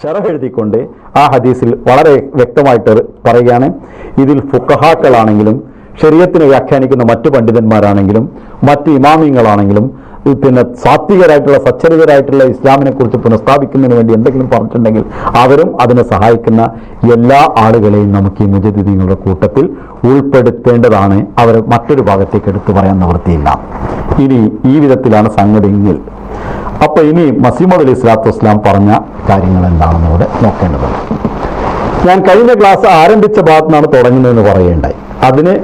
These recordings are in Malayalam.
ഷറഹ് എഴുതിക്കൊണ്ട് ആ ഹദീസിൽ വളരെ വ്യക്തമായിട്ട് പറയുകയാണ് ഇതിൽ ഫുക്കഹാക്കളാണെങ്കിലും ശരീരത്തിനെ വ്യാഖ്യാനിക്കുന്ന മറ്റു പണ്ഡിതന്മാരാണെങ്കിലും മറ്റ് ഇമാമിങ്ങളാണെങ്കിലും പിന്നെ സാത്വികരായിട്ടുള്ള സച്ചരിതരായിട്ടുള്ള ഇസ്ലാമിനെ കുറിച്ച് പുനഃസ്ഥാപിക്കുന്നതിന് വേണ്ടി എന്തെങ്കിലും പറഞ്ഞിട്ടുണ്ടെങ്കിൽ അവരും അതിനെ സഹായിക്കുന്ന എല്ലാ ആളുകളെയും നമുക്ക് ഈ മുജദ്ദീങ്ങളുടെ കൂട്ടത്തിൽ ഉൾപ്പെടുത്തേണ്ടതാണ്. അവർ മറ്റൊരു ഭാഗത്തേക്ക് എടുത്തു പറയാൻ നിവൃത്തിയില്ല. ഇനി ഈ വിധത്തിലാണ് സംഗതിയെങ്കിൽ അപ്പൊ ഇനി മസീമദ് അലി സ്വലാത്തു വസ്ലാം പറഞ്ഞ കാര്യങ്ങൾ എന്താണെന്ന് ഇവിടെ നോക്കേണ്ടതുണ്ട്. ഞാൻ കഴിഞ്ഞ ക്ലാസ് ആരംഭിച്ച ഭാഗത്തുനിന്നാണ് തുടങ്ങുന്നതെന്ന് പറയേണ്ടായി. അതിന്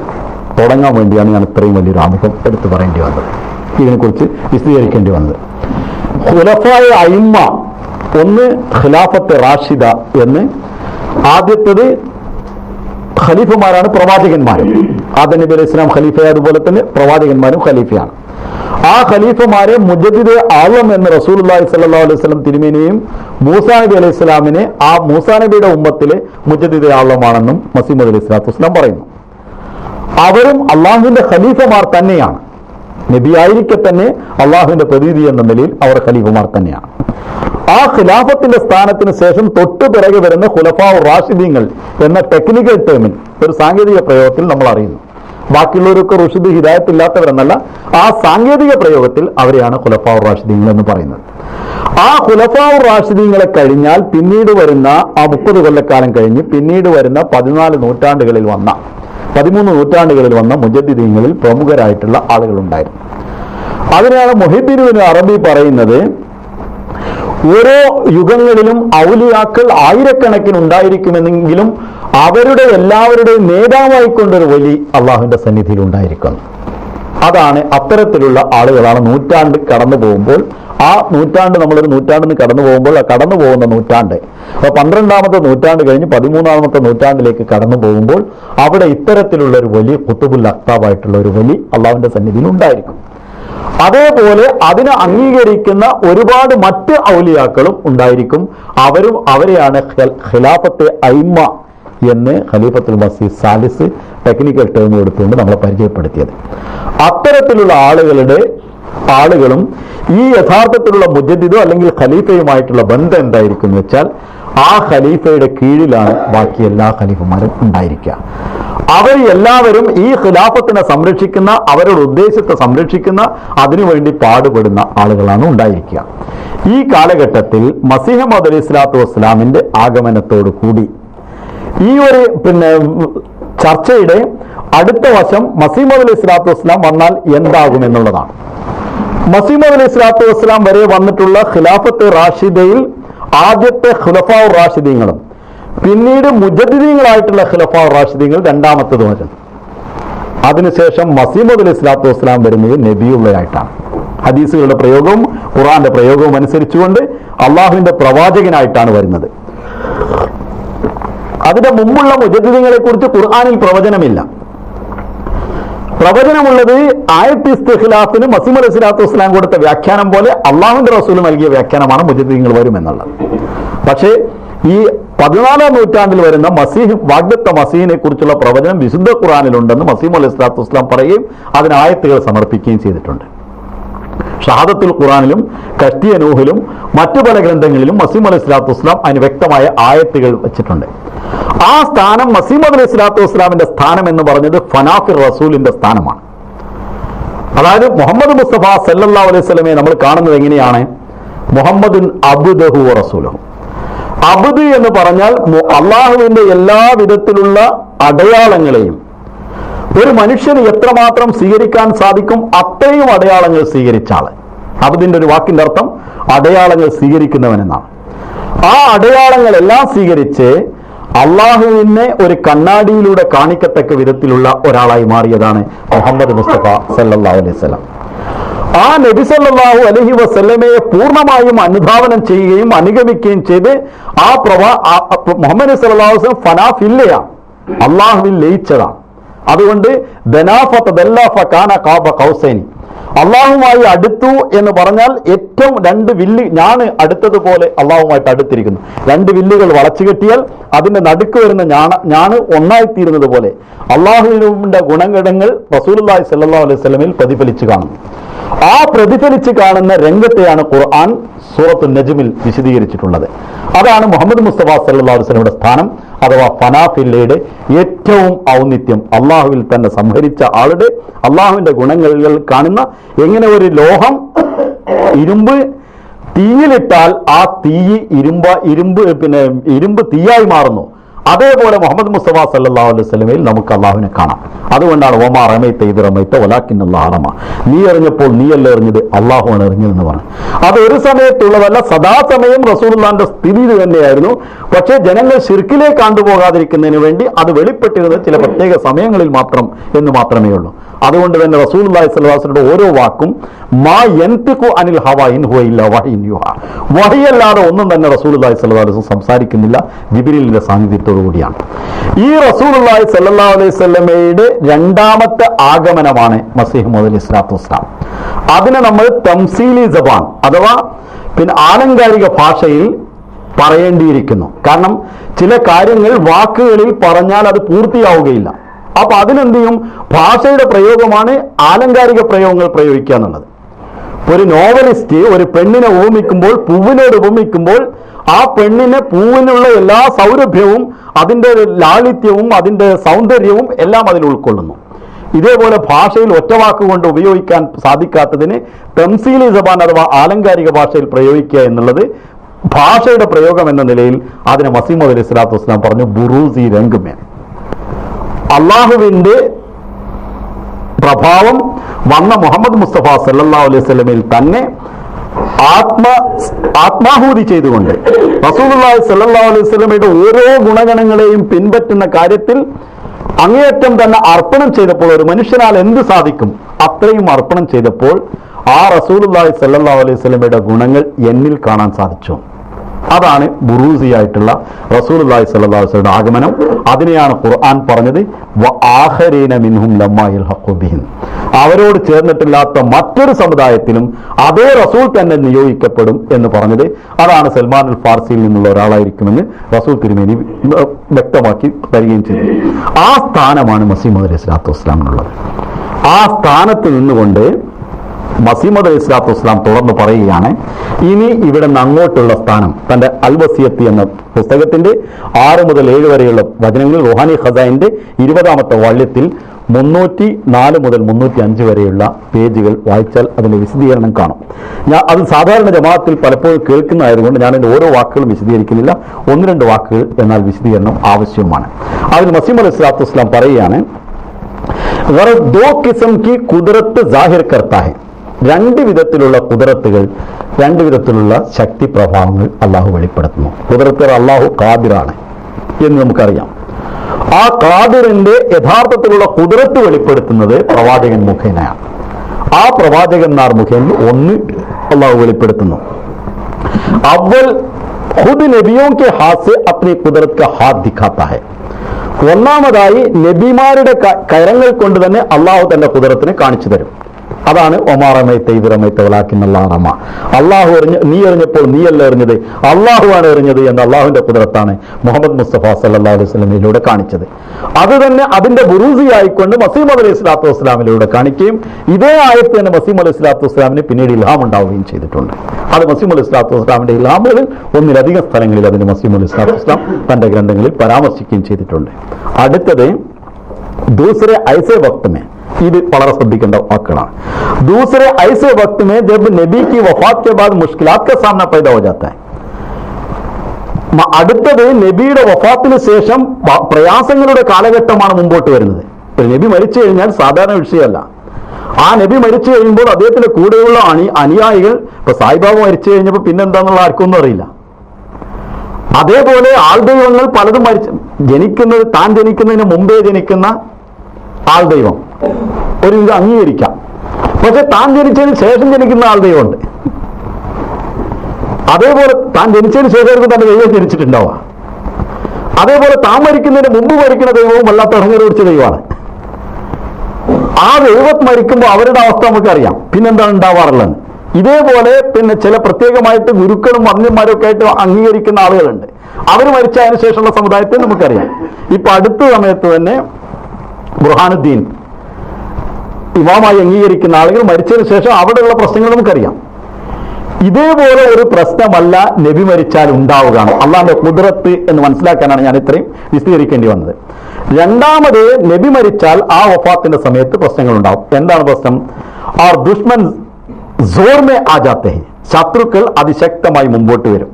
തുടങ്ങാൻ വേണ്ടിയാണ് ഞാൻ ഇത്രയും വലിയൊരു ആമുഖം എടുത്തു പറയേണ്ടി വന്നത്. ഇതിനെക്കുറിച്ച് വിശദീകരിക്കേണ്ടി വന്നത്. ഖുലഫായ അയിമ്മ ഒന്ന് ഖിലാഫത്ത് റാഷിദ എന്ന് ആദ്യത്തത് ഖലീഫമാരാണ് പ്രവാചകന്മാരും. ആദ്യ നബി അലൈഹി ഇസ്ലാം ഖലീഫ അതുപോലെ തന്നെ പ്രവാചകന്മാരും ഖലീഫയാണ്. ആ ഖലീഫമാരെ മുജദ്ദിദ് ആവും എന്ന് റസൂൽ അലൈഹി സ്വല്ലല്ലാഹു അലൈഹി വസല്ലം തിരുമേനിയും മൂസാ നബി അലൈഹി സ്വലാമിനെ ആ മൂസാ നബിയുടെ ഉമ്മത്തിലെ മുജദ്ദിദ് ആളമാണെന്നും മസീമദ് അലൈഹി സ്വലാത്തു വസ്ലാം പറയുന്നു. അവരും അള്ളാഹുവിന്റെ ഖലീഫമാർ തന്നെയാണ്. നബി ആയിരിക്കെ തന്നെ അള്ളാഹുവിന്റെ പ്രതീതി എന്ന നിലയിൽ അവർ ഖലീഫമാർ തന്നെയാണ്. ആ ഖിലാഫത്തിന്റെ സ്ഥാനത്തിന് ശേഷം തൊട്ടു പിറകെ വരുന്ന ഖുലഫാവ് റാഷിദീങ്ങൾ എന്ന ടെക്നിക്കൽ ടേമിൽ ഒരു സാങ്കേതിക പ്രയോഗത്തിൽ നമ്മൾ അറിയുന്നു. ബാക്കിയുള്ളവരൊക്കെ റുഷിദ് ഹിദായത്ത് ഇല്ലാത്തവരെന്നല്ല ആ സാങ്കേതിക പ്രയോഗത്തിൽ അവരെയാണ് ഖുലഫാ റാഷിദീങ്ങൾ എന്ന് പറയുന്നത്. ആ ഖുലഫാ റാഷിദീങ്ങളെ കഴിഞ്ഞാൽ പിന്നീട് വരുന്ന ആ മുപ്പത് കൊല്ലക്കാലം കഴിഞ്ഞ് പിന്നീട് വരുന്ന പതിനാല് നൂറ്റാണ്ടുകളിൽ വന്ന പതിമൂന്ന് നൂറ്റാണ്ടുകളിൽ വന്ന മുജദ്ദീങ്ങളിൽ പ്രമുഖരായിട്ടുള്ള ആളുകളുണ്ടായിരുന്നു. അതിനാണ് മൊഹിദ്ദീനുവിന് അറബി പറയുന്നത് ഓരോ യുഗങ്ങളിലും ഔലിയാക്കൾ ആയിരക്കണക്കിന് ഉണ്ടായിരിക്കുമെന്നെങ്കിലും അവരുടെ എല്ലാവരുടെയും നേതാവായി കൊണ്ടൊരു വലി അള്ളാഹുവിന്റെ സന്നിധിയിൽ ഉണ്ടായിരിക്കുന്നു. അതാണ് അത്തരത്തിലുള്ള ആളുകളാണ് നൂറ്റാണ്ട് കടന്നു പോകുമ്പോൾ ആ നൂറ്റാണ്ട് നമ്മളൊരു നൂറ്റാണ്ടിന് കടന്നു പോകുമ്പോൾ ആ കടന്നു പോകുന്ന നൂറ്റാണ്ട് അപ്പൊ പന്ത്രണ്ടാമത്തെ നൂറ്റാണ്ട് കഴിഞ്ഞ് പതിമൂന്നാമത്തെ നൂറ്റാണ്ടിലേക്ക് കടന്നു പോകുമ്പോൾ അവിടെ ഇത്തരത്തിലുള്ള ഒരു വലിയ കുത്തുബുൽ അക്താബായിട്ടുള്ള ഒരു വലി അള്ളാഹുവിന്റെ സന്നിധിയിൽ ഉണ്ടായിരിക്കും. അതേപോലെ അതിനെ അംഗീകരിക്കുന്ന ഒരുപാട് മറ്റ് ഔലിയാക്കളും ഉണ്ടായിരിക്കും. അവരും അവരെയാണ് ഖിലാഫത്തെ ഐമ്മ എന്ന് ഖലീഫത്തുൽ മസീദ് സാലിസ് ടെക്നിക്കൽ ടേം കൊടുത്തുകൊണ്ട് നമ്മളെ പരിചയപ്പെടുത്തിയത്. അത്തരത്തിലുള്ള ആളുകളുടെ ആളുകളും ഈ യഥാർത്ഥത്തിലുള്ള മുജദ്ദിദോ അല്ലെങ്കിൽ ഖലീഫയുമായിട്ടുള്ള ബന്ധം എന്തായിരിക്കും എന്ന് വെച്ചാൽ ആ ഖലീഫയുടെ കീഴിലാണ് ബാക്കി എല്ലാ ഖലീഫമാരും ഉണ്ടായിരിക്കുക. അവർ എല്ലാവരും ഈ ഖിലാഫത്തിനെ സംരക്ഷിക്കുന്ന അവരുടെ ഉദ്ദേശത്തെ സംരക്ഷിക്കുന്ന അതിനുവേണ്ടി പാടുപെടുന്ന ആളുകളാണ് ഉണ്ടായിരിക്കുക. ഈ കാലഘട്ടത്തിൽ മസീഹമ്മദ് അലി സ്വലാത്തു വസ്സലാമിന്റെ ആഗമനത്തോടു കൂടി ഈ ഒരു പിന്നെ ചർച്ചയുടെ അടുത്ത വശം മസീമദ് അലി സ്വലാത്തു വസ്സലാം വന്നാൽ എന്താകും എന്നുള്ളതാണ്. മസീമദ് അലി സ്വലാത്തു വസ്സലാം വരെ വന്നിട്ടുള്ള ഖിലാഫത്ത് റാഷിദയിൽ ആദ്യത്തെ ഖുലഫാവ് റാഷിദീങ്ങളും പിന്നീട് മുജദ്ദീങ്ങളായിട്ടുള്ള ഖിലഫാവ് റാഷിദീങ്ങൾ രണ്ടാമത്തത് വരും. അതിനുശേഷം മസീമദ് അലി സ്വലാത്തു വസ്സലാം വരുന്നത് നബിയുള്ളയായിട്ടാണ്. ഹദീസുകളുടെ പ്രയോഗവും ഖുറാന്റെ പ്രയോഗവും അനുസരിച്ചുകൊണ്ട് അള്ളാഹുവിന്റെ പ്രവാചകനായിട്ടാണ് വരുന്നത്. അതിന്റെ മുമ്പുള്ള മുജദ്ദിദീങ്ങളെ കുറിച്ച് ഖുർആാനിൽ പ്രവചനമില്ല. പ്രവചനമുള്ളത് ആയത്ത് ഇസ്തഖിലാഫിന് മസീം അലൈഹി സ്വലാത്തു വസ്സലാം കൊടുത്ത വ്യാഖ്യാനം പോലെ അള്ളാഹുവിന്റെ റസൂൽ നൽകിയ വ്യാഖ്യാനമാണ് മുജദ്ദീങ്ങൾ വരുമെന്നുള്ളത്. പക്ഷേ ഈ പതിനാലാം നൂറ്റാണ്ടിൽ വരുന്ന മസീഹ് വാഗ്ദത്ത മസീഹിനെ കുറിച്ചുള്ള പ്രവചനം വിശുദ്ധ ഖുറാനിലുണ്ടെന്ന് മസീം അലൈഹി സ്വലാത്തു വസ്സലാം പറയുകയും അതിന് ആയത്തുകൾ സമർപ്പിക്കുകയും ചെയ്തിട്ടുണ്ട്. ഷഹാദത്തുൽ ഖുറാനിലും കഷ്ടിയ നൂഹിലും മറ്റു പല ഗ്രന്ഥങ്ങളിലും മസീം അലൈഹി സ്വലാത്തു വസ്സലാം അതിന് വ്യക്തമായ ആയത്തുകൾ വെച്ചിട്ടുണ്ട്. ആ സ്ഥാനം മസീമദ് അലൈഹി സ്വലാത്തു വസ്സലാമിന്റെ സ്ഥാനം എന്ന് പറഞ്ഞത് ഫനാഫിർ റസൂലിന്റെ സ്ഥാനമാണ്. അതായത് മുഹമ്മദ് മുസ്തഫ സല്ലല്ലാഹു അലൈഹി സ്വലമെ നമ്മൾ കാണുന്നത് എങ്ങനെയാണ്? മുഹമ്മദുൻ അബുദഹു റസൂലഹു. അബുദ് എന്ന് പറഞ്ഞാൽ അള്ളാഹുവിന്റെ എല്ലാ വിധത്തിലുള്ള അടയാളങ്ങളെയും ഒരു മനുഷ്യന് എത്രമാത്രം സ്വീകരിക്കാൻ സാധിക്കും അത്രയും അടയാളങ്ങൾ സ്വീകരിച്ച ആൾ. അബുദിന്റെ ഒരു വാക്കിന്റെ അർത്ഥം അടയാളങ്ങൾ സ്വീകരിക്കുന്നവൻ എന്നാണ്. ആ അടയാളങ്ങളെല്ലാം സ്വീകരിച്ച് അള്ളാഹുവിനെ ഒരു കണ്ണാടിയിലൂടെ കാണിക്കത്തക്ക വിധത്തിലുള്ള ഒരാളായി മാറിയതാണ് മുഹമ്മദ് മുസ്തഫ സല്ലല്ലാഹു അലൈഹി വസല്ലം. ആ നബി സല്ലാഹു അലഹി വസല്ലമയെ പൂർണമായും അനുധാവനം ചെയ്യുകയും അനുഗമിക്കുകയും ചെയ്ത് ആ പ്രവാ മുഹമ്മദ് സല്ലാഹു വസ്ലം ഫനാഫില്ലയാണ് അള്ളാഹുവിൽ ലയിച്ചതാണ് അതുകൊണ്ട് ദനാഫത്ത് ദല്ലാഫ കാന കാബ കൗസൈനി. അള്ളാഹുമായി അടുത്തു എന്ന് പറഞ്ഞാൽ ഏറ്റവും രണ്ട് വില്ല് ഞാൻ അടുത്തതുപോലെ അള്ളാഹുമായിട്ട് അടുത്തിരിക്കുന്നു. രണ്ട് വില്ലുകൾ വളച്ചു കെട്ടിയാൽ അതിന്റെ നടുക്ക് വരുന്ന ഞാൻ ഞാൻ ഒന്നായിത്തീരുന്നത് പോലെ അള്ളാഹുവിന്റെ ഗുണഘടങ്ങൾ റസൂലുള്ളാഹി സല്ലാ അലൈഹി സ്വലമിൽ പ്രതിഫലിച്ചു കാണും. ആ പ്രതിഫലിച്ച് കാണുന്ന രംഗത്തെയാണ് ഖുർആൻ സൂറത്തു നജ്മിൽ വിശദീകരിച്ചിട്ടുള്ളത്. അതാണ് മുഹമ്മദ് മുസ്തഫ സല്ലാ അലൈഹി സ്ഥാനം. അഥവാ ഫനാഫില്ലയുടെ ഏറ്റവും ഔന്നിത്യം അള്ളാഹുവിൽ തന്നെ സംഹരിച്ച ആളുടെ അള്ളാഹുവിന്റെ ഗുണങ്ങളിൽ കാണുന്ന എങ്ങനെ ഒരു ലോഹം ഇരുമ്പ് തീയിലിട്ടാൽ ആ തീ ഇരുമ്പ ഇരുമ്പ് പിന്നെ ഇരുമ്പ് തീയായി മാറുന്നു. അതേപോലെ മുഹമ്മദ് മുസ്തഫ സല്ലാ അലൈഹി സ്വലമയിൽ നമുക്ക് അള്ളാഹുവിനെ കാണാം. അതുകൊണ്ടാണ് ഒമാ റമൈത്ത ഇത് റമൈത്ത ഒലാക്കിൻ അള്ളാഹറമ നീ എറിഞ്ഞപ്പോൾ നീയല്ല എറിഞ്ഞത് അള്ളാഹുവാണ് എറിഞ്ഞതെന്ന് പറഞ്ഞു. അത് ഒരു സമയത്തുള്ളതല്ല സദാസമയം റസൂലുള്ളാന്റെ സ്ഥിതി ഇത് തന്നെയായിരുന്നു. പക്ഷേ ജനങ്ങൾ ശിർക്കിലേക്ക് കണ്ടുപോകാതിരിക്കുന്നതിന് വേണ്ടി അത് വെളിപ്പെട്ടിരുന്നത് ചില പ്രത്യേക സമയങ്ങളിൽ മാത്രം എന്ന് മാത്രമേ ഉള്ളൂ. അതുകൊണ്ട് തന്നെ റസൂൽ സ്വലാസിന്റെ ഓരോ വാക്കും മാ എന്തിക്കു അനിൽ ഹവ ഇൻ ഹുവ ഇല്ല വഹിൻ യുഹ. വഹിയല്ലാതെ ഒന്നും തന്നെ റസൂൽ സ്വലാസ് സംസാരിക്കുന്നില്ല. ജിബിരിലിന്റെ സാന്നിധ്യത്തോടു കൂടിയാണ്. ഈ റസൂൽ സല്ലാ അലൈഹി രണ്ടാമത്തെ ആഗമനമാണ് മസീഹ് മുഹമ്മദ് ഇസ്ലാത്തു വസ്ലാം അതിനെ നമ്മൾ തംസീലി ജബാൻ അഥവാ പിന്നെ ആലങ്കാരിക ഭാഷയിൽ പറയേണ്ടിയിരിക്കുന്നു. കാരണം ചില കാര്യങ്ങൾ വാക്കുകളിൽ പറഞ്ഞാൽ അത് പൂർത്തിയാവുകയില്ല. അപ്പൊ അതിനെന്ത് ചെയ്യും ഭാഷയുടെ പ്രയോഗമാണ് ആലങ്കാരിക പ്രയോഗങ്ങൾ പ്രയോഗിക്കുക എന്നുള്ളത്. ഒരു നോവലിസ്റ്റ് ഒരു പെണ്ണിനെ ഉപമിക്കുമ്പോൾ പൂവിനോട് ഉപമിക്കുമ്പോൾ ആ പെണ്ണിന് പൂവിനുള്ള എല്ലാ സൗരഭ്യവും അതിന്റെ ലാളിത്യവും അതിന്റെ സൗന്ദര്യവും എല്ലാം അതിൽ ഉൾക്കൊള്ളുന്നു. ഇതേപോലെ ഭാഷയിൽ ഒറ്റ കൊണ്ട് ഉപയോഗിക്കാൻ സാധിക്കാത്തതിന് തംസീലി ജബാൻ അഥവാ ആലങ്കാരിക ഭാഷയിൽ പ്രയോഗിക്കുക എന്നുള്ളത് ഭാഷയുടെ പ്രയോഗം എന്ന നിലയിൽ അതിനെ മസീമദ് അലി സ്വലാത്തു വസ്ലാം പറഞ്ഞു ബുറൂസി രംഗമേ അള്ളാഹുവിന്റെ പ്രഭാവം വന്ന മുഹമ്മദ് മുസ്തഫ സല്ലാ അലൈഹി സ്വലമിൽ തന്നെ ആത്മ ആത്മാഹൂതി ചെയ്തുകൊണ്ട് റസൂലുള്ളാഹി സല്ലാ അലൈഹി സ്വലമയുടെ ഓരോ ഗുണഗണങ്ങളെയും പിൻപറ്റുന്ന കാര്യത്തിൽ അങ്ങേയറ്റം തന്നെ അർപ്പണം ചെയ്തപ്പോൾ ഒരു മനുഷ്യനാൽ എന്ത് സാധിക്കും? അത്രയും അർപ്പണം ചെയ്തപ്പോൾ ആ റസൂലുള്ളാഹി സല്ലാ അലൈഹി സ്വലമയുടെ ഗുണങ്ങൾ എന്നിൽ കാണാൻ സാധിച്ചു. അതാണ് ബുറൂസിയായിട്ടുള്ള അലൈഹി വസല്ലം ആഗമനം. അതിനെയാണ് ഖുർആൻ പറഞ്ഞത് യൽഹഖു അവരോട് ചേർന്നിട്ടില്ലാത്ത മറ്റൊരു സമുദായത്തിലും അതേ റസൂൽ തന്നെ നിയോഗിക്കപ്പെടും എന്ന് പറഞ്ഞത്. അതാണ് സൽമാൻ അൽ ഫാർസിയിൽ നിന്നുള്ള ഒരാളായിരിക്കുമെന്ന് റസൂൽ തിരുമേനി വ്യക്തമാക്കി തരികയും ചെയ്തു. ആ സ്ഥാനമാണ് മസീമദ് അലൈഹി സ്വലാത്തു വസ്സലാമിനുള്ളത്. ആ സ്ഥാനത്ത് നിന്നുകൊണ്ട് മസീമദ് അലൈഹി സ്വലാത്തു വസ്സലാം തുടർന്ന് പറയുകയാണ് ഇനി ഇവിടെ നിന്ന് അങ്ങോട്ടുള്ള സ്ഥാനം തന്റെ അൽവസിയത്ത് എന്ന പുസ്തകത്തിന്റെ ആറ് മുതൽ ഏഴ് വരെയുള്ള വചനങ്ങളിൽ റുഹാനി ഖസായിന്റെ ഇരുപതാമത്തെ വാള്യത്തിൽ മുന്നൂറ്റി നാല് മുതൽ മുന്നൂറ്റി അഞ്ച് വരെയുള്ള പേജുകൾ വായിച്ചാൽ അതിന്റെ വിശദീകരണം കാണും. ഞാൻ അത് സാധാരണ ജമാഅത്തിൽ പലപ്പോഴും കേൾക്കുന്നതായതുകൊണ്ട് ഞാൻ എന്റെ ഓരോ വാക്കുകളും വിശദീകരിക്കുന്നില്ല. ഒന്ന് രണ്ട് വാക്കുകൾ എന്നാൽ വിശദീകരണം ആവശ്യവുമാണ് അതിൽ മസീം അലൈഹി സ്വലാത്തു വസ്സലാം പറയുകയാണ് ദോ കിസം കി കുതിരത്ത് ജാഹിർ കർത്താ ഹെ രണ്ട് വിധത്തിലുള്ള കുതിരത്തുകൾ രണ്ട് വിധത്തിലുള്ള ശക്തി പ്രഭാവങ്ങൾ അള്ളാഹു വെളിപ്പെടുത്തുന്നു. കുതിരത്തുകൾ അള്ളാഹു കാതിറാണ് എന്ന് നമുക്കറിയാം. ആ കാതിറിന്റെ യഥാർത്ഥത്തിലുള്ള കുതിരത്ത് വെളിപ്പെടുത്തുന്നത് പ്രവാചകൻ മുഖേനയാണ്. ആ പ്രവാചകന്മാർ മുഖേന ഒന്ന് അള്ളാഹു വെളിപ്പെടുത്തുന്നു. അവൽ ഖുദ് നബിയോ ഹാസ് അപ്നി കുതിരത്ത് കാ ദിഖാത്ത ഒന്നാമതായി നബിമാരുടെ കരങ്ങൾ കൊണ്ട് തന്നെ അള്ളാഹു തന്റെ കുതിരത്തിന് കാണിച്ചു തരും. അതാണ് ഒമാറമയത്തെ ഇവറമയത്തെ വിളാക്കിന്നുള്ളാറമ്മ അള്ളാഹു എറിഞ്ഞ നീ എറിഞ്ഞപ്പോൾ നീയല്ല എറിഞ്ഞത് അള്ളാഹുവാണ് എറിഞ്ഞത് എന്ന് അള്ളാഹുവിന്റെ കുതിരത്താണ് മുഹമ്മദ് മുസ്തഫ സല്ലാ അലൈഹി സ്വലമിലൂടെ കാണിച്ചത്. അത് തന്നെ അതിന്റെ ബുറൂസിയായിക്കൊണ്ട് മസീം അലൈഹി സ്വലാത്തു വസ്സലാമിലൂടെ കാണിക്കുകയും ഇതേ ആയത്ത് തന്നെ മസീം അലൈഹി സ്വലാത്തു വസ്സലാമിന് പിന്നീട് ഇൽഹാം ഉണ്ടാവുകയും ചെയ്തിട്ടുണ്ട്. അത് മസീം അലൈഹി സ്വലാത്തു വസ്സലാമിന്റെ ഇൽഹാമുകളിൽ ഒന്നിലധികം സ്ഥലങ്ങളിൽ അതിന് മസീം അലൈഹി സ്വലാത്തു വസ്ലാം തന്റെ ഗ്രന്ഥങ്ങളിൽ പരാമർശിക്കുകയും ചെയ്തിട്ടുണ്ട്. അടുത്തത് ദൂസരെ ഐസേ വക്തമേ. ഇത് വളരെ ശ്രദ്ധിക്കേണ്ട വാക്കുകളാണ്. ദൂസരെ ഐസെ വക്ത് ജബ് നബി കി വഫാത് കെ ബാദ് മുഷ്കിലാത് കെ സാമന പൈദ ഹോ ജാത്ത അടുത്തത് നബിയുടെ വഫാത്തിന് ശേഷം പ്രയാസങ്ങളുടെ കാലഘട്ടമാണ് മുമ്പോട്ട് വരുന്നത്. ഒരു നബി മരിച്ചു കഴിഞ്ഞാൽ സാധാരണ വിഷയമല്ല. ആ നബി മരിച്ചു കഴിയുമ്പോൾ അദ്ദേഹത്തിന്റെ കൂടെയുള്ള അണി അനുയായികൾ ഇപ്പൊ സായിബാബ മരിച്ചു കഴിഞ്ഞപ്പോൾ പിന്നെന്താന്നുള്ള ആർക്കൊന്നും അറിയില്ല. അതേപോലെ ആൾദൈവങ്ങൾ പലതും മരിച്ചു ജനിക്കുന്നത് താൻ ജനിക്കുന്നതിന് മുമ്പേ ജനിക്കുന്ന ആൾദൈവം ഒരു ഇത് അംഗീകരിക്കാം. പക്ഷെ താൻ ജനിച്ചതിന് ശേഷം ജനിക്കുന്ന ആൾ ദൈവമുണ്ട്. അതേപോലെ താൻ ജനിച്ചതിന് ശേഷം തന്റെ ദൈവം ജനിച്ചിട്ടുണ്ടാവുക. അതേപോലെ താൻ മരിക്കുന്നതിന് മുമ്പ് മരിക്കുന്ന ദൈവവും വല്ലാത്ത ഇറങ്ങി പിടിച്ച ദൈവമാണ്. ആ ദൈവം മരിക്കുമ്പോൾ അവരുടെ അവസ്ഥ നമുക്കറിയാം. പിന്നെന്താണ് ഉണ്ടാവാറുള്ളത്? ഇതേപോലെ പിന്നെ ചില പ്രത്യേകമായിട്ട് ഗുരുക്കളും മന്യന്മാരും ഒക്കെ ആയിട്ട് അംഗീകരിക്കുന്ന ആളുകളുണ്ട്. അവർ മരിച്ച അതിന് ശേഷമുള്ള സമുദായത്തെ നമുക്കറിയാം. ഇപ്പൊ അടുത്ത സമയത്ത് തന്നെ ബുർഹാനുദ്ദീൻ ഇമാമായി അംഗീകരിക്കുന്ന ആളുകൾ മരിച്ചതിന് ശേഷം അവിടെയുള്ള പ്രശ്നങ്ങൾ നമുക്കറിയാം. ഇതേപോലെ ഒരു പ്രശ്നമല്ല നബി മരിച്ചാൽ ഉണ്ടാവുകയാണ്. അള്ളാന്റെ കുതിരത്ത് എന്ന് മനസ്സിലാക്കാനാണ് ഞാൻ ഇത്രയും വിശദീകരിക്കേണ്ടി വന്നത്. രണ്ടാമത് നബി മരിച്ചാൽ ആ വഫാത്തിന്റെ സമയത്ത് പ്രശ്നങ്ങൾ ഉണ്ടാവും എന്താണ് പ്രശ്നം? ആർ ദുഷ്മൻ സോർമെ ആജാത്തെ. ശത്രുക്കൾ അതിശക്തമായി മുമ്പോട്ട് വരും.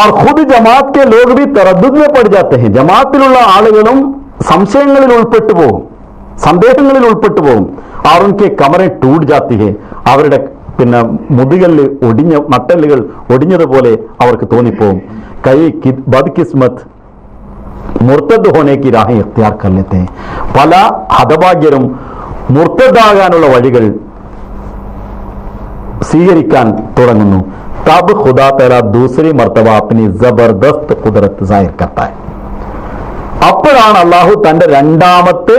ആർ ഖുദ് ജമാഅത്തെ ലോകബി തറദ്ദുദിനെ പഠിച്ചാത്തെ ആളുകളും സംശയങ്ങളിൽ ഉൾപ്പെട്ടു പോകും. സന്ദേഹങ്ങളിൽ ഉൾപ്പെട്ടു പോകും. ആറു കെ കമറെ ടൂട് ജാത്തി അവരുടെ പിന്നെ മുതുകളിൽ ഒടിഞ്ഞ നട്ടലുകൾ ഒടിഞ്ഞതുപോലെ അവർക്ക് തോന്നിപ്പോകും കൈ ബദ് കിസ്മത്ത് മുർത്തദ് ഹോനേക്ക് രാഹ ഇഖ്തിയാർ കല്ലെത്തെ പല ഹതഭാഗ്യരും മുർത്തദാകാനുള്ള വഴികൾ സ്വീകരിക്കാൻ തുടങ്ങുന്നു. തബ് ഖുദാ തല ദൂസരി മർത്തബ ജബർദസ്ത് കുതിരത്ത് സാഹിർ കത്താൻ അപ്പോഴാണ് അള്ളാഹു തന്റെ രണ്ടാമത്തെ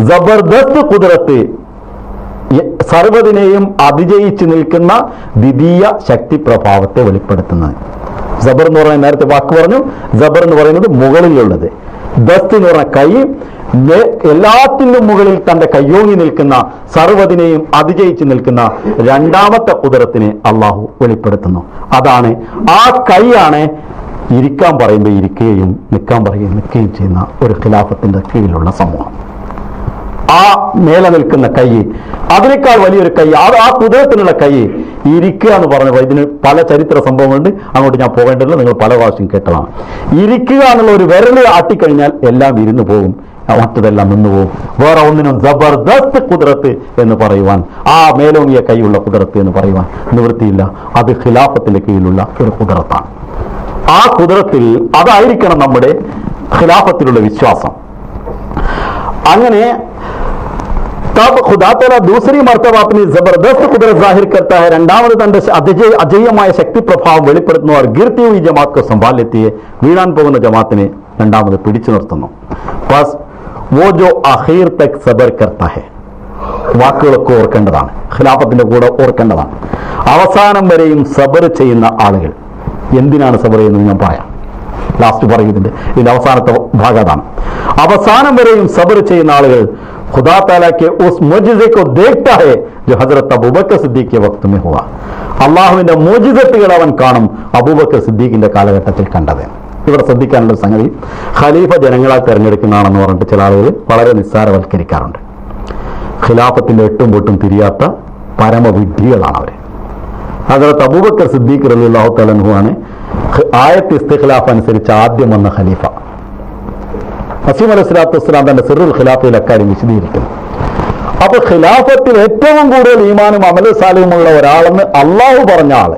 ജബർദസ്ത് കുതിരത്ത് സർവതിനെയും അതിജയിച്ച് നിൽക്കുന്ന ദ്വിതീയ ശക്തി പ്രഭാവത്തെ വെളിപ്പെടുത്തുന്നത്. ജബർ എന്ന് പറഞ്ഞ നേരത്തെ വാക്ക് പറഞ്ഞു. ജബർ എന്ന് പറയുന്നത് മുകളിലുള്ളത്. ദസ്ത് എന്ന് പറഞ്ഞ കൈ എല്ലാത്തിനും മുകളിൽ തന്റെ കയ്യോങ്ങി നിൽക്കുന്ന സർവതിനെയും അതിജയിച്ച് നിൽക്കുന്ന രണ്ടാമത്തെ കുതിരത്തിനെ അള്ളാഹു വെളിപ്പെടുത്തുന്നു. അതാണ് ആ കൈയാണ് ഇരിക്കാൻ പറയുമ്പോൾ ഇരിക്കുകയും നിൽക്കാൻ പറയുകയും നിൽക്കുകയും ചെയ്യുന്ന ഒരു ഖിലാഫത്തിന്റെ കീഴിലുള്ള സമൂഹം. ആ മേലെ നിൽക്കുന്ന കൈ അതിനേക്കാൾ വലിയൊരു കൈ അത് ആ കുതിരത്തിനുള്ള കൈ ഇരിക്കുക എന്ന് പറഞ്ഞപ്പോൾ ഇതിന് പല ചരിത്ര സംഭവങ്ങളുണ്ട്. അങ്ങോട്ട് ഞാൻ പോകേണ്ടതില്ല. നിങ്ങൾ പല പ്രാവശ്യം കേട്ടതാണ്. ഇരിക്കുക എന്നുള്ള ഒരു വിരൽ ആട്ടിക്കഴിഞ്ഞാൽ എല്ലാം ഇരുന്നു പോകും. മറ്റതെല്ലാം നിന്നു പോകും. വേറെ ഒന്നിനും ജബർദസ്ത് കുതിരത്ത് എന്ന് പറയുവാൻ ആ മേലോങ്ങിയ കൈയുള്ള കുതിരത്ത് എന്ന് പറയുവാൻ നിവൃത്തിയില്ല. അത് ഖിലാഫത്തിന്റെ കീഴിലുള്ള ഒരു കുതിരത്താണ്. ആ കുതിരത്തിൽ അതായിരിക്കണം നമ്മുടെ ഖിലാഫത്തിലുള്ള വിശ്വാസം. അങ്ങനെ तब खुदा तला दूसरी मर्तबा अपनी जबरदस्त कुदरत जाहिर करता है രണ്ടാമത് തന്റെ അജയ അജയ്യമായ ശക്തി പ്രഭാവം വെളിപ്പെടുത്തുന്നു അവർ ഗീർത്തി ഈ ജമാത്ത് സംഭാല്യത്തിയെ വീഴാൻ പോകുന്ന ജമാത്തിനെ രണ്ടാമത് പിടിച്ചു നിർത്തുന്നു ബസ് വോ ജോ അഖീർ തക് സബർ കർത്ത ഹെ വാക്കുകളൊക്കെ ഓർക്കേണ്ടതാണ് ഖിലാഫത്തിന്റെ കൂടെ ഓർക്കേണ്ടതാണ് അവസാനം വരെയും സബർ ചെയ്യുന്ന ആളുകൾ എന്തിനാണ് സബർ ചെയ്യുന്നത് ഞാൻ പറയാം ലാസ്റ്റ് പറയുന്നതിന്റെ ഇതിന്റെ അവസാനത്തെ ഭാഗം അതാണ് അവസാനം വരെയും സബർ ചെയ്യുന്ന ആളുകൾ खुदा ताला के उस मोजिजे को देखता है जो हजरत अबूबकर सिद्दीक के वक्त में हुआ അള്ളാഹുവിന്റെ മോജിസത്തുകൾ അവൻ കാണും അബൂബക്കർ സിദ്ദീഖിന്റെ കാലഘട്ടത്തിൽ കണ്ടത് ഇവിടെ ശ്രദ്ധിക്കാനുള്ള ഒരു സംഗതി ഖലീഫ ജനങ്ങളാൽ തെരഞ്ഞെടുക്കുന്നതാണെന്ന് പറഞ്ഞിട്ട് ചില ആളുകൾ വളരെ നിസ്സാരവൽക്കരിക്കാറുണ്ട് ഖിലാഫത്തിന്റെ എട്ടും പൊട്ടും തിരിയാത്ത പരമവിഡ്ഢികളാണ് അവർ ഹജറത്ത് അബൂബക്കർ സിദ്ദീഖ് റലി അള്ളാഹു തലൻഹുവാണ് ആയത്ത് ഇസ്തിഖ്ലാഫ് അനുസരിച്ച് ആദ്യം വന്ന ഖലീഫ നസീം അലൈഹി സ്വലാത്തു വസ്സലാം തന്റെ സിറുൽ ഖിലാഫയിൽ അക്കാര്യം വിശദീകരിക്കുന്നു. അപ്പൊ ഖിലാഫത്തിൽ ഏറ്റവും കൂടുതൽ ഈമാനും അമല സാലിയുമുള്ള ഒരാളെന്ന് അള്ളാഹു പറഞ്ഞ ആൾ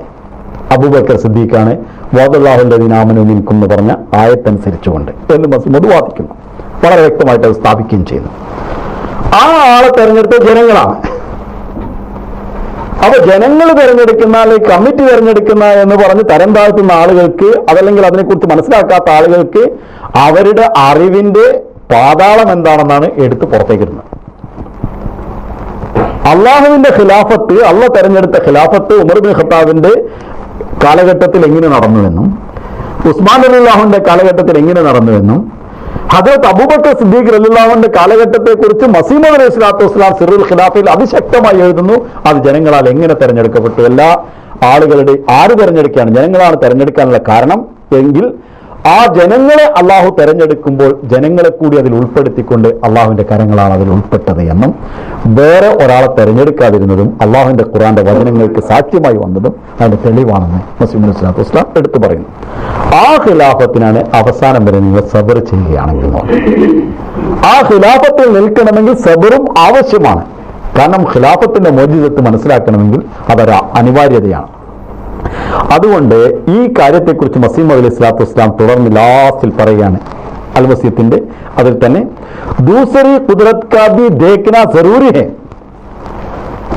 അബൂബക്കർ സിദ്ദീഖാണ്. വാദുല്ലാഹുന്റെ ദിനാമനു നിൽക്കും എന്ന് പറഞ്ഞ ആയത്തനുസരിച്ചുകൊണ്ട് എന്ന് മസീമത് വാദിക്കുന്നു. വളരെ വ്യക്തമായിട്ട് അത് സ്ഥാപിക്കുകയും ചെയ്യുന്നു. ആ ആളെ തെരഞ്ഞെടുത്ത ജനങ്ങളാണ്. അപ്പൊ ജനങ്ങൾ തിരഞ്ഞെടുക്കുന്ന അല്ലെങ്കിൽ കമ്മിറ്റി തിരഞ്ഞെടുക്കുന്ന എന്ന് പറഞ്ഞ് തരം താഴ്ത്തുന്ന ആളുകൾക്ക് അതല്ലെങ്കിൽ അതിനെക്കുറിച്ച് മനസ്സിലാക്കാത്ത ആളുകൾക്ക് അവരുടെ അറിവിന്റെ പാതാളം എന്താണെന്നാണ് എടുത്ത് പുറത്തേക്കിടുന്നത്. അള്ളാഹുവിന്റെ ഖിലാഫത്ത് അള്ള തെരഞ്ഞെടുത്ത ഖിലാഫത്ത് ഉമർ ബിൻ ഖത്താബിന്റെ കാലഘട്ടത്തിൽ എങ്ങനെ നടന്നുവെന്നും ഉസ്മാൻ അലിള്ളാഹുവിന്റെ കാലഘട്ടത്തിൽ എങ്ങനെ നടന്നുവെന്നും ഹജറത്ത് അബൂബക്കർ സിദ്ദീഖ് റലിള്ളാഹുവിന്റെ കാലഘട്ടത്തെ കുറിച്ച് മസീമദ് അലൈഹി സ്വലാത്തു വസ്സലാം സിറുൽ ഖിലാഫിൽ അതിശക്തമായി എഴുതുന്നു. അത് ജനങ്ങളാൽ എങ്ങനെ തെരഞ്ഞെടുക്കപ്പെട്ടു? എല്ലാ ആളുകളുടെ ആര് തെരഞ്ഞെടുക്കുകയാണ്? ജനങ്ങളാണ് തെരഞ്ഞെടുക്കാനുള്ള കാരണം. എങ്കിൽ ആ ജനങ്ങളെ അള്ളാഹു തെരഞ്ഞെടുക്കുമ്പോൾ ജനങ്ങളെ കൂടി അതിൽ ഉൾപ്പെടുത്തിക്കൊണ്ട് അള്ളാഹുവിന്റെ കരങ്ങളാണ് അതിൽ ഉൾപ്പെട്ടത് എന്നും വേറെ ഒരാളെ തെരഞ്ഞെടുക്കാതിരുന്നതും അള്ളാഹുവിന്റെ ഖുറാന്റെ വചനങ്ങൾക്ക് സാക്ഷ്യമായി വന്നതും അതിന്റെ തെളിവാണെന്ന് മുസ്ലിം സ്വലാത്തു ഇസ്ലാം എടുത്തു പറയുന്നു. ആ ഖിലാഫത്തിനാണ് അവസാനം വരെ നിങ്ങൾ സബർ ചെയ്യുകയാണെങ്കിൽ ആ ഖിലാഫത്തിൽ നിൽക്കണമെങ്കിൽ സബറും ആവശ്യമാണ്. കാരണം ഖിലാഫത്തിന്റെ മോചിതത്ത് മനസ്സിലാക്കണമെങ്കിൽ അതൊരു അനിവാര്യതയാണ്. അതുകൊണ്ട് ഈ കാര്യത്തെക്കുറിച്ച് മസീം അലി ഇസ്ലാത്തു ഇസ്ലാം തുടർന്ന് ലാസ്റ്റിൽ പറയുകയാണ്. അൽ വസീത്തിന്റെ അതിൽ തന്നെ ദൂസരി കുതിരത് കാബി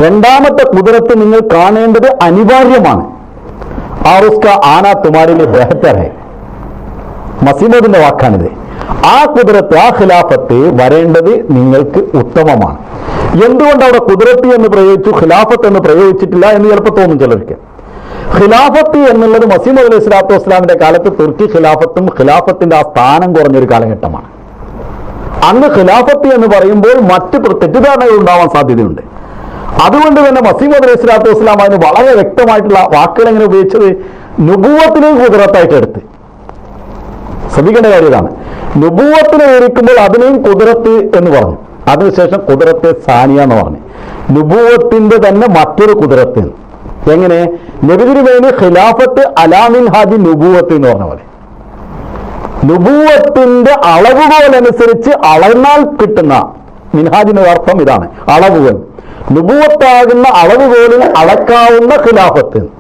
രണ്ടാമത്തെ കുതിരത്ത് നിങ്ങൾ കാണേണ്ടത് അനിവാര്യമാണ്. ആർ ആന തുമാരിലെ ബെഹത്തർ ഹേ? വാക്കാണിത്. ആ കുതിരത്ത് ആ ഖിലാഫത്ത് വരേണ്ടത് നിങ്ങൾക്ക് ഉത്തമമാണ്. എന്തുകൊണ്ട് അവിടെ കുതിരത്ത് എന്ന് പ്രയോഗിച്ചു ഖിലാഫത്ത് എന്ന് പ്രയോഗിച്ചിട്ടില്ല എന്ന് ചിലപ്പോൾ തോന്നും ചിലർക്ക്. ഖിലാഫത്ത് എന്നുള്ളത് മസീമദ് അലൈഹി സ്വലാത്തു വസ്സലാമിന്റെ കാലത്ത് തുർക്കി ഖിലാഫത്തും ഖിലാഫത്തിന്റെ ആ സ്ഥാനം കുറഞ്ഞൊരു കാലഘട്ടമാണ്. അന്ന് ഖിലാഫത്ത് എന്ന് പറയുമ്പോൾ മറ്റ് തെറ്റിദ്ധാരണകൾ ഉണ്ടാവാൻ സാധ്യതയുണ്ട്. അതുകൊണ്ട് തന്നെ മസീം അലൈഹി സ്വലാത്തു വസ്സലാം അതിന് വളരെ വ്യക്തമായിട്ടുള്ള വാക്കുകൾ എങ്ങനെ ഉപയോഗിച്ചത്? നുപൂവത്തിനെ കുതിരത്തായിട്ട് എടുത്ത്. ശ്രദ്ധിക്കേണ്ട കാര്യം ഇതാണ്. നുപൂവത്തിനെ വിവരിക്കുമ്പോൾ അതിനെയും കുതിരത്ത് എന്ന് പറഞ്ഞു. അതിനുശേഷം കുതിരത്തെ സാനിയ എന്ന് പറഞ്ഞു. നുപൂവത്തിന്റെ തന്നെ മറ്റൊരു കുതിരത്ത് എങ്ങനെ? നബിതിരുമേന് ഖിലാഫത്ത് അലാമിൻ ഹാജി നുബൂവത്ത് എന്ന് പറഞ്ഞ പോലെ. നുബൂവത്തിന്റെ അളവുകോൽ അനുസരിച്ച് അളന്നാൽ കിട്ടുന്ന മിൻഹാജിന്റെ അർത്ഥം ഇതാണ്. അളവുകൾ നുബൂവത്താകുന്ന അളവുകോലിൽ അളക്കാവുന്ന ഖിലാഫത്ത്.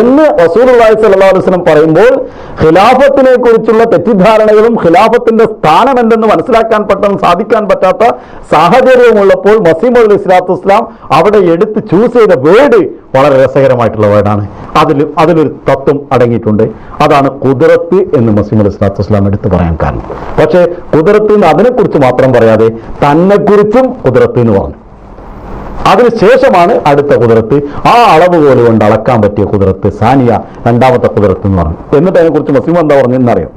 എന്ന് അലൈഹി വസല്ലം പറയുമ്പോൾ ഖിലാഫത്തിനെ കുറിച്ചുള്ള തെറ്റിദ്ധാരണകളും ഖിലാഫത്തിന്റെ സ്ഥാനം എന്തെന്ന് മനസ്സിലാക്കാൻ പെട്ടെന്ന് സാധിക്കാൻ പറ്റാത്ത സാഹചര്യമുള്ളപ്പോൾ ഉള്ളപ്പോൾ അലി ഇസ്ലാത്തു ഇസ്ലാം അവിടെ എടുത്ത് ചൂസ് ചെയ്ത വേർഡ് വളരെ രസകരമായിട്ടുള്ള വേർഡാണ് അതിൽ അതിലൊരു തത്വം അടങ്ങിയിട്ടുണ്ട്. അതാണ് കുതിരത്ത് എന്ന് മസീമുൽ ഇസ്ലാത്തു ഇസ്ലാം എടുത്തു പറയാൻ കാരണം. പക്ഷേ കുതിരത്ത് എന്ന് അതിനെക്കുറിച്ച് മാത്രം പറയാതെ തന്നെക്കുറിച്ചും കുതിരത്ത് എന്ന് പറഞ്ഞു. അതിനുശേഷമാണ് അടുത്ത കുതിരത്ത് ആ അളവ് പോലെ കൊണ്ട് അളക്കാൻ പറ്റിയ കുതിരത്ത് സാനിയ രണ്ടാമത്തെ കുതിരത്ത് എന്ന് പറഞ്ഞു. എന്നിട്ട് അതിനെക്കുറിച്ച് മസീം എന്താ പറഞ്ഞെന്നറിയാം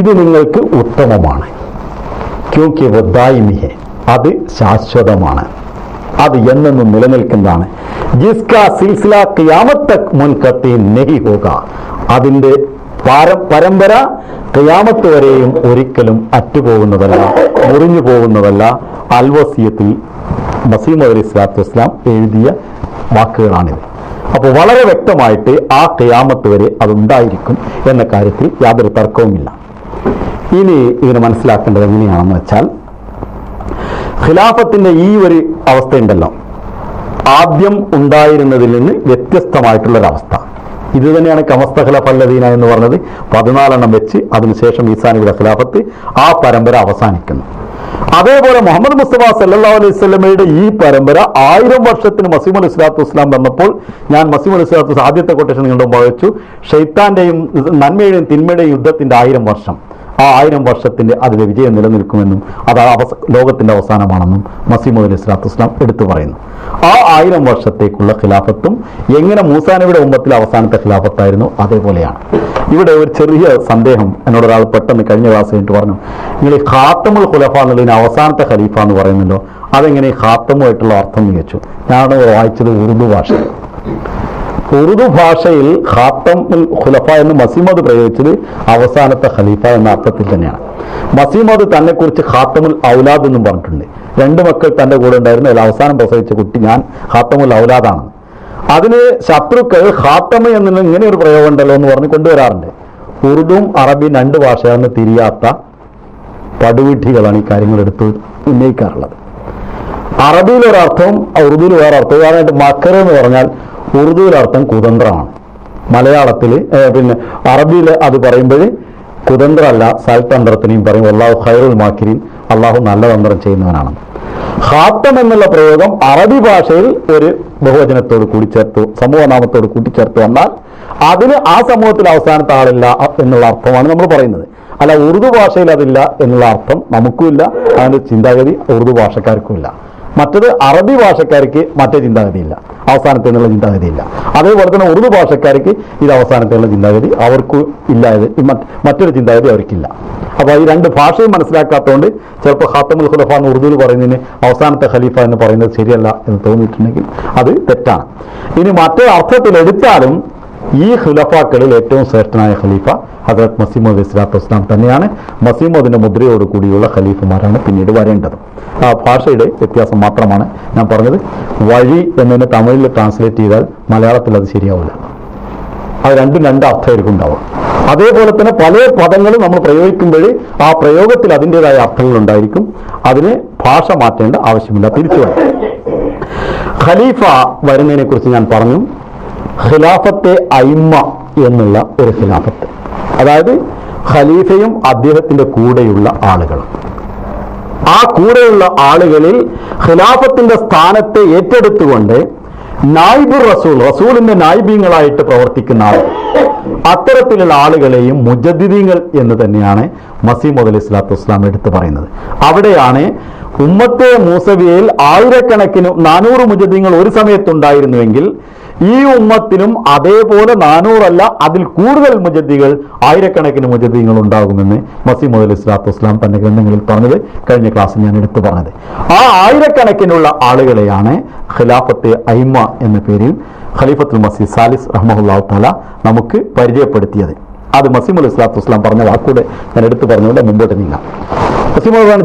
ഇത് നിങ്ങൾക്ക് ഉത്തമമാണ്. ക്യൂക്കി വദ്ദായിമിഹെ അത് ശാശ്വതമാണ്. അത് എന്നെന്നും നിലനിൽക്കുന്നതാണ്. ജിസ്ക സിൽസില മുൻകത്തി പരമ്പര ക്യാമത്ത് വരെയും ഒരിക്കലും അറ്റുപോകുന്നതല്ല മുറിഞ്ഞു പോകുന്നതല്ല അൽവസിയത്തിൽ ബസീം അലി സ്വലാത്തു വസ്ലാം എഴുതിയ വാക്കുകളാണിത്. അപ്പോൾ വളരെ വ്യക്തമായിട്ട് ആ കയാമത്ത് വരെ അതുണ്ടായിരിക്കും എന്ന കാര്യത്തിൽ യാതൊരു തർക്കവുമില്ല. ഇനി ഇതിനെ മനസ്സിലാക്കേണ്ടത് എങ്ങനെയാണെന്ന് വെച്ചാൽ ഖിലാഫത്തിന്റെ ഈ ഒരു അവസ്ഥയുണ്ടല്ലോ. ആദ്യം ഉണ്ടായിരുന്നതിൽ നിന്ന് വ്യത്യസ്തമായിട്ടുള്ളൊരവസ്ഥ. ഇത് തന്നെയാണ് കമസ്ത ഖിലഫല്ലദീന എന്ന് പറഞ്ഞത്. പതിനാലെണ്ണം വെച്ച് അതിനുശേഷം ഈസാനിയുടെ ഖിലാഫത്ത് ആ പരമ്പര അവസാനിക്കുന്നു. അതേപോലെ മുഹമ്മദ് മുസ്തഫ സല്ലാ അലൈഹി സ്വലമയുടെ ഈ പരമ്പര ആയിരം വർഷത്തിന് മസീം അലി സ്വലാത്തു വസ്ലാം വന്നപ്പോൾ ഞാൻ മസീം അലി സ്വലാത്തു ആദ്യത്തെ കൊട്ടേഷൻ നിങ്ങളുടെ വായിച്ചു. ഷെയ്ത്താന്റെയും നന്മയുടെയും തിന്മയുടെയും യുദ്ധത്തിന്റെ ആയിരം വർഷം. ആ ആയിരം വർഷത്തിന്റെ അതിലെ വിജയം നിലനിൽക്കുമെന്നും അത് അവസ ലോകത്തിന്റെ അവസാനമാണെന്നും മസീമദ് അലി ഇസ്ലാത്തു ഇസ്ലാം എടുത്തു പറയുന്നു. ആ ആയിരം വർഷത്തേക്കുള്ള ഖിലാഫത്തും എങ്ങനെ മൂസാനബിയുടെ ഉമ്മത്തിലെ അവസാനത്തെ ഖിലാഫത്തായിരുന്നു അതേപോലെയാണ്. ഇവിടെ ഒരു ചെറിയ സന്ദേഹം എന്നോട് ഒരാൾ പെട്ടെന്ന് കഴിഞ്ഞ ക്ലാസ് കഴിഞ്ഞിട്ട് പറഞ്ഞു. നിങ്ങൾ ഈ ഖാത്തമുൽ ഖുലഫ എന്നുള്ളതിന് അവസാനത്തെ ഖലീഫ എന്ന് പറയുന്നുണ്ടോ? അതെങ്ങനെ ഖാത്തമുമായിട്ടുള്ള അർത്ഥം മികച്ചു ഞാനത് വായിച്ചത് ഉറുദു ഭാഷ ഉറുദു ഭാഷയിൽ ഖാത്തം ഖുലഫ എന്ന് മസീമദ് പ്രയോഗിച്ചത് അവസാനത്തെ ഖലീഫ എന്ന അർത്ഥത്തിൽ തന്നെയാണ്. മസീമദ് തന്നെ കുറിച്ച് ഖാത്തമുൽ ഔലാദ് എന്നും പറഞ്ഞിട്ടുണ്ട്. രണ്ട് മക്കൾ തന്റെ കൂടെ ഉണ്ടായിരുന്നു. അതിൽ അവസാനം പ്രസവിച്ച കുട്ടി ഞാൻ ഖാത്തമുൽ ഔലാദാണ്. അതിന് ശത്രുക്കൾ ഖാത്തമ എന്ന ഇങ്ങനെ ഒരു പ്രയോഗം ഉണ്ടല്ലോ എന്ന് പറഞ്ഞ് കൊണ്ടുവരാറുണ്ട്. ഉറുദും അറബിയും രണ്ട് ഭാഷയാണെന്ന് തിരിയാത്ത പടുവിഡ്ഢികളാണ് ഈ കാര്യങ്ങൾ എടുത്ത് ഉന്നയിക്കാറുള്ളത്. അറബിയിൽ ഒരർത്ഥവും ഉറുദുവിൽ വേറെ അർത്ഥവും ഉദാഹരണമായിട്ട് മക്കർ എന്ന് പറഞ്ഞാൽ ഉറുദുവിൽ അർത്ഥം കുതന്ത്രമാണ് മലയാളത്തിൽ പിന്നെ അറബിയിൽ അത് പറയുമ്പോൾ കുതന്ത്രമല്ല സൽതന്ത്രത്തിനെയും പറയും. അള്ളാഹു ഖൈറുൽ മാക്കിരി അള്ളാഹു നല്ല തന്ത്രം ചെയ്യുന്നവനാണ്. ഹാത്തം എന്നുള്ള പ്രയോഗം അറബി ഭാഷയിൽ ഒരു ബഹുവചനത്തോട് കൂടി ചേർത്തു സമൂഹനാമത്തോട് ചേർത്തു വന്നാൽ അതിന് ആ സമൂഹത്തിൽ അവസാനത്തെ ആളില്ല എന്നുള്ള അർത്ഥമാണ് നമ്മൾ പറയുന്നത്. അല്ല ഉറുദു ഭാഷയിൽ അതില്ല എന്നുള്ള അർത്ഥം നമുക്കുമില്ല. അതിന്റെ ചിന്താഗതി ഉറുദു ഭാഷക്കാർക്കുമില്ല. മറ്റത് അറബി ഭാഷക്കാർക്ക് മറ്റേ ചിന്താഗതിയില്ല. അവസാനത്തെ എന്നുള്ള ചിന്താഗതിയില്ല. അതേപോലെ തന്നെ ഉറുദു ഭാഷക്കാർക്ക് ഇത് അവസാനത്തെയുള്ള ചിന്താഗതി അവർക്ക് ഇല്ല മറ്റൊരു ചിന്താഗതി അവർക്കില്ല. അപ്പോൾ ഈ രണ്ട് ഭാഷയും മനസ്സിലാക്കാത്തതുകൊണ്ട് ചിലപ്പോൾ ഹാത്തമുൽ ഖുലഫ എന്ന് ഉറുദുവിൽ പറയുന്നതിന് അവസാനത്തെ ഖലീഫ എന്ന് പറയുന്നത് ശരിയല്ല എന്ന് തോന്നിയിട്ടുണ്ടെങ്കിൽ അത് തെറ്റാണ്. ഇനി മറ്റേ അർത്ഥത്തിൽ എടുത്താലും ഈ ഖുലഫാക്കളിൽ ഏറ്റവും ശ്രേഷ്ഠനായ ഖലീഫ ഹജറത് മസീമദ് ഇസ്ലാത്തു വസ്ലാം തന്നെയാണ്. മസീമദിന്റെ മുദ്രയോട് കൂടിയുള്ള ഖലീഫമാരാണ് പിന്നീട് വരേണ്ടത്. ആ ഭാഷയുടെ വ്യത്യാസം മാത്രമാണ് ഞാൻ പറഞ്ഞത്. വഴി എന്നതിന് തമിഴിൽ ട്രാൻസ്ലേറ്റ് ചെയ്താൽ മലയാളത്തിൽ അത് ശരിയാവില്ല. അത് രണ്ടും രണ്ട് അർത്ഥമായിരിക്കും ഉണ്ടാവുക. അതേപോലെ തന്നെ പല പദങ്ങളും നമ്മൾ പ്രയോഗിക്കുമ്പോൾ ആ പ്രയോഗത്തിൽ അതിന്റെതായ അർത്ഥങ്ങൾ ഉണ്ടായിരിക്കും. അതിന് ഭാഷ മാറ്റേണ്ട ആവശ്യമില്ല. തിരിച്ചു ഖലീഫ വരുന്നതിനെ കുറിച്ച് ഞാൻ പറഞ്ഞു. ഖിലാഫത്തെ അയിമ്മ എന്നുള്ള ഒരു ഖിലാഫത്ത്. അതായത് ഖലീഫയും അദ്ദേഹത്തിന്റെ കൂടെയുള്ള ആളുകൾ. ആ കൂടെയുള്ള ആളുകളിൽ ഖിലാഫത്തിന്റെ സ്ഥാനത്തെ ഏറ്റെടുത്തുകൊണ്ട് നായിബുർ റസൂൽ റസൂലിന്റെ നായിബീങ്ങളായിട്ട് പ്രവർത്തിക്കുന്ന ആൾ അത്തരത്തിലുള്ള ആളുകളെയും മുജദ്ദീങ്ങൾ എന്ന് തന്നെയാണ് മസീമദ് അലി സ്വലാത്തു വസ്ലാം എടുത്തു പറയുന്നത്. അവിടെയാണ് ഉമ്മത്തെ മൂസവിയയിൽ ആയിരക്കണക്കിന് നാനൂറ് മുജദ്ദീങ്ങൾ ഒരു സമയത്തുണ്ടായിരുന്നുവെങ്കിൽ ഈ ഉമ്മത്തിനും അതേപോലെ നാനൂറല്ല അതിൽ കൂടുതൽ മുജദ്ദികൾ ആയിരക്കണക്കിന് മുജദ്ദീങ്ങൾ ഉണ്ടാകുമെന്ന് മസീമദ് അലി ഇസ്ലാത്തു ഇസ്ലാം തന്റെ ഗ്രന്ഥങ്ങളിൽ പറഞ്ഞത് കഴിഞ്ഞ ക്ലാസ്സിൽ ഞാൻ എടുത്തു പറഞ്ഞത്. ആ ആയിരക്കണക്കിനുള്ള ആളുകളെയാണ് ഖിലാഫത്ത് ഐമ എന്ന പേരിൽ ഖലീഫത്തുൽ മസീദ് സാലിസ് റഹ്മുല്ലാ തല നമുക്ക് പരിചയപ്പെടുത്തിയത്. അത് മസീമുൽ ഇസ്ലാത്തു ഇസ്ലാം പറഞ്ഞ വാക്കൂടെ ഞാൻ എടുത്തു പറഞ്ഞുകൊണ്ട് മുമ്പോട്ട് നീങ്ങാം.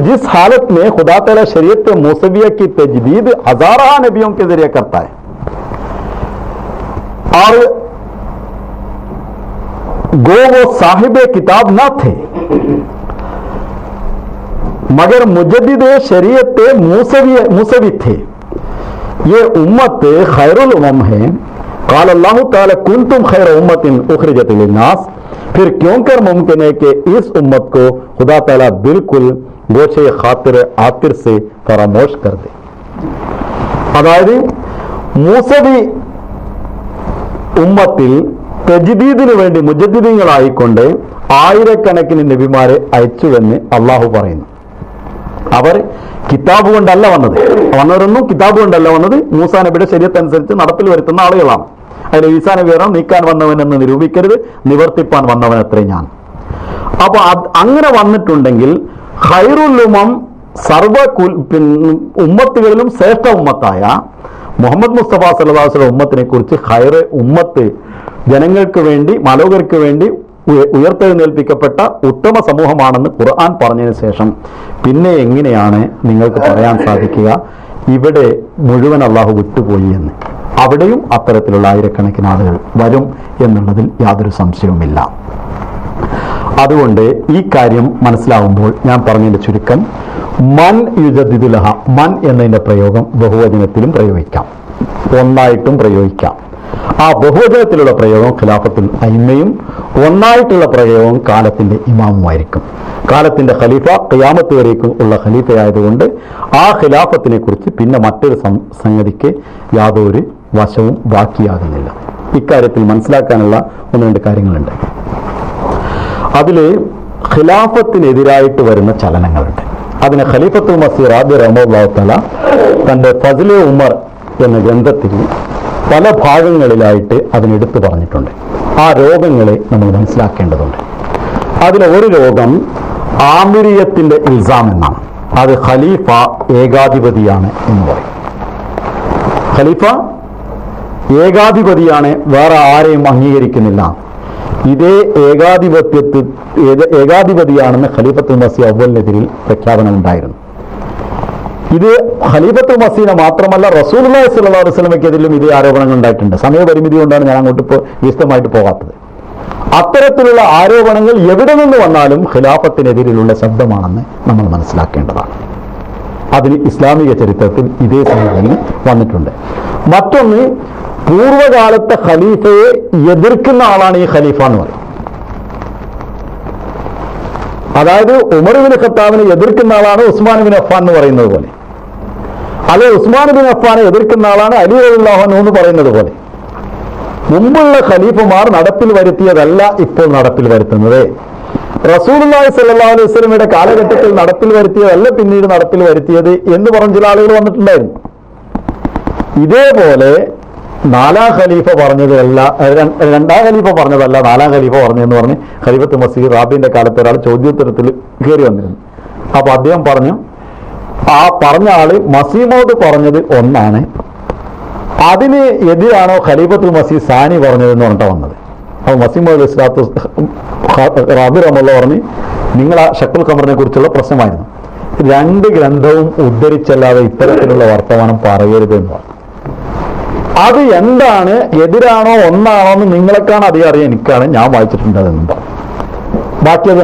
جس حالت میں خدا تعالی شریعت موسویہ کی تجدید ہزارہ اور کتاب نہ مگر مجدد شریعت موسوی تھے یہ امت خیر الامم ہے قال اللہ تعالی کنتم خیر امت اخرجت للناس फिर क्यों कर मुमकिन है कि इस उम्मत को खुदा ताला बिल्कुल गोशे खातिर आतिर से फरामोश कर दे അതായത് മൂസവി ഉമ്മത്തിൽ തജ്ദീദിന് വേണ്ടി മുജദ്ദീദീങ്ങളായിക്കൊണ്ട് ആയിരക്കണക്കിന് നബിമാരെ അയച്ചുവെന്ന് അള്ളാഹു പറയുന്നു അവർ കിതാബ് കൊണ്ടല്ല വന്നത് വന്നവരൊന്നും കിതാബ് കൊണ്ടല്ല വന്നത് മൂസാ നബിയുടെ ശരീരത്തനുസരിച്ച് നടപ്പിൽ വരുത്തുന്ന ആളുകളാണ് അതിൽ ഈസാന പറയണം നീക്കാൻ വന്നവൻ എന്ന് നിരൂപിക്കരുത് നിവർത്തിപ്പാൻ വന്നവൻ അത്രേ ഞാൻ. അപ്പൊ അങ്ങനെ വന്നിട്ടുണ്ടെങ്കിൽ ഹൈറുല്ലുമം സർവ ഉമ്മത്തുകളിലും ശ്രേഷ്ഠ ഉമ്മത്തായ മുഹമ്മദ് മുസ്തഫ സല്ലാസ്ല ഉമ്മത്തിനെ കുറിച്ച് ഹൈറ് ഉമ്മത്ത് ജനങ്ങൾക്ക് വേണ്ടി മലോകർക്ക് വേണ്ടി ഉയ- ഉയർത്തെഴുന്നേൽപ്പിക്കപ്പെട്ട ഉത്തമ സമൂഹമാണെന്ന് ഖുർആൻ പറഞ്ഞതിന് ശേഷം പിന്നെ എങ്ങനെയാണ് നിങ്ങൾക്ക് പറയാൻ സാധിക്കുക? ഇവിടെ മുഴുവൻ അള്ളാഹു വിട്ടുപോയി എന്ന്. അവിടെയും അത്തരത്തിലുള്ള ആയിരക്കണക്കിന് ആളുകൾ വരും എന്നുള്ളതിൽ യാതൊരു സംശയവുമില്ല. അതുകൊണ്ട് ഈ കാര്യം മനസ്സിലാവുമ്പോൾ ഞാൻ പറഞ്ഞതിന്റെ ചുരുക്കം മൻ യുജദിദുലഹ മൻ എന്നതിന്റെ പ്രയോഗം ബഹുവചനത്തിലും പ്രയോഗിക്കാം. ഒന്നായിട്ടും പ്രയോഗിക്കാം. ആ ബഹുവചനത്തിലുള്ള പ്രയോഗം ഖിലാഫത്തുൽ അയിമയും ഒന്നായിട്ടുള്ള പ്രയോഗം കാലത്തിന്റെ ഇമാമുമായിരിക്കും. കാലത്തിന്റെ ഖലീഫ ഖിയാമത്ത് വരേക്കും ഉള്ള ഖലീഫയായതുകൊണ്ട് ആ ഖിലാഫത്തിനെ കുറിച്ച് പിന്നെ മറ്റൊരു സംഗതിക്ക് യാതൊരു വശവും ബാക്കിയാകുന്നില്ല. ഇക്കാര്യത്തിൽ മനസ്സിലാക്കാനുള്ള ഒന്ന് രണ്ട് കാര്യങ്ങളുണ്ട്. അതിൽ ഖിലാഫത്തിനെതിരായിട്ട് വരുന്ന ചലനങ്ങളുണ്ട്. അതിന് ഖലീഫത്ത് മസീർ ആദ്യ റഹ്മുല്ലാത്തല തന്റെ ഫസിലെ ഉമർ എന്ന ഗ്രന്ഥത്തിൽ പല ഭാഗങ്ങളിലായിട്ട് അതിനെടുത്തു പറഞ്ഞിട്ടുണ്ട്. ആ രോഗങ്ങളെ നമ്മൾ മനസ്സിലാക്കേണ്ടതുണ്ട്. അതിലെ ഒരു രോഗം ആമിരിയത്തിന്റെ ഇൽസാം എന്നാണ്. അത് ഖലീഫ ഏകാധിപതിയാണ് എന്ന് പറയും. ഖലീഫ ഏകാധിപതിയാണ് വേറെ ആരെയും അംഗീകരിക്കുന്നില്ല. ഇതേ ഏകാധിപത്യത്തിൽ ഏക- ഏകാധിപതിയാണെന്ന് ഖലീഫത്തുൽ മസി അവലിനെതിരിൽ പ്രഖ്യാപനം ഉണ്ടായിരുന്നു ഇത് ഖലീഫത്തുൽ മസീന മാത്രമല്ല റസൂൽ സല്ലാ അലൈഹി വസല്ലമയ്ക്കെതിരിലും ഇതേ ആരോപണങ്ങൾ ഉണ്ടായിട്ടുണ്ട്. സമയപരിമിതി കൊണ്ടാണ് ഞാൻ അങ്ങോട്ട് ഇപ്പോൾ വിശദമായിട്ട് പോകാത്തത്. അത്തരത്തിലുള്ള ആരോപണങ്ങൾ എവിടെ നിന്ന് വന്നാലും ഖിലാഫത്തിനെതിരിലുള്ള ശബ്ദമാണെന്ന് നമ്മൾ മനസ്സിലാക്കേണ്ടതാണ്. അതിന് ഇസ്ലാമിക ചരിത്രത്തിൽ ഇതേ സമയം വന്നിട്ടുണ്ട്. മറ്റൊന്ന് പൂർവകാലത്തെ ഖലീഫയെ എതിർക്കുന്ന ആളാണ് ഈ ഖലീഫ എന്ന് പറയുന്നത് അതായത് ഉമർ ബിൻ ഖത്താബിനെ എതിർക്കുന്ന ആളാണ് ഉസ്മാൻ ബിൻ അഫാൻ എന്ന് പറയുന്നത് പോലെ. അല്ലെ ഉസ്മാൻ ബിൻ അഫ്ഫാനെ എതിർക്കുന്ന ആളാണ് അലി അള്ളാഹു എന്ന് പറയുന്നത് പോലെ. മുമ്പുള്ള ഖലീഫുമാർ നടപ്പിൽ വരുത്തിയതല്ല ഇപ്പോൾ നടപ്പിൽ വരുത്തുന്നത്. റസൂലുള്ളാഹി സ്വല്ലല്ലാഹു അലൈഹി വസല്ലമയുടെ കാലഘട്ടത്തിൽ നടപ്പിൽ വരുത്തിയതല്ല പിന്നീട് നടപ്പിൽ വരുത്തിയത് എന്ന് പറഞ്ഞ ചില ആളുകൾ വന്നിട്ടുണ്ടായിരുന്നു. ഇതേപോലെ നാലാം ഖലീഫ പറഞ്ഞതല്ല രണ്ടാം ഖലീഫ പറഞ്ഞതല്ല നാലാം ഖലീഫ പറഞ്ഞതെന്ന് പറഞ്ഞ് ഖലീഫത്ത് മസീദ് റാബിന്റെ കാലത്ത് ഒരാൾ ചോദ്യോത്തരത്തിൽ കയറി വന്നിരുന്നു. അപ്പൊ അദ്ദേഹം പറഞ്ഞു ആ പറഞ്ഞ ആൾ മസീമോദ് പറഞ്ഞത് ഒന്നാണ്. അതിന് എതിരാണോ ഖലീഫത്തുൽ മസീ സാനി പറഞ്ഞതെന്ന് പറഞ്ഞിട്ട് വന്നത്. അപ്പൊ മസീമോദ് ഇസ്ലാത്തു റാബി റമുള്ള പറഞ്ഞ് നിങ്ങൾ ആ ഷക്കുൽ ഖമറിനെ കുറിച്ചുള്ള പ്രശ്നമായിരുന്നു. രണ്ട് ഗ്രന്ഥവും ഉദ്ധരിച്ചല്ലാതെ ഇത്തരത്തിലുള്ള വർത്തമാനം പറയരുത് എന്ന് പറഞ്ഞു. അത് എന്താണ് എതിരാണോ ഒന്നാണോ എന്ന് നിങ്ങളെക്കാണ് അധികം അറിയാൻ എനിക്കാണ് ഞാൻ വായിച്ചിട്ടുണ്ട് അതെന്നും പറഞ്ഞു. ബാക്കി അത്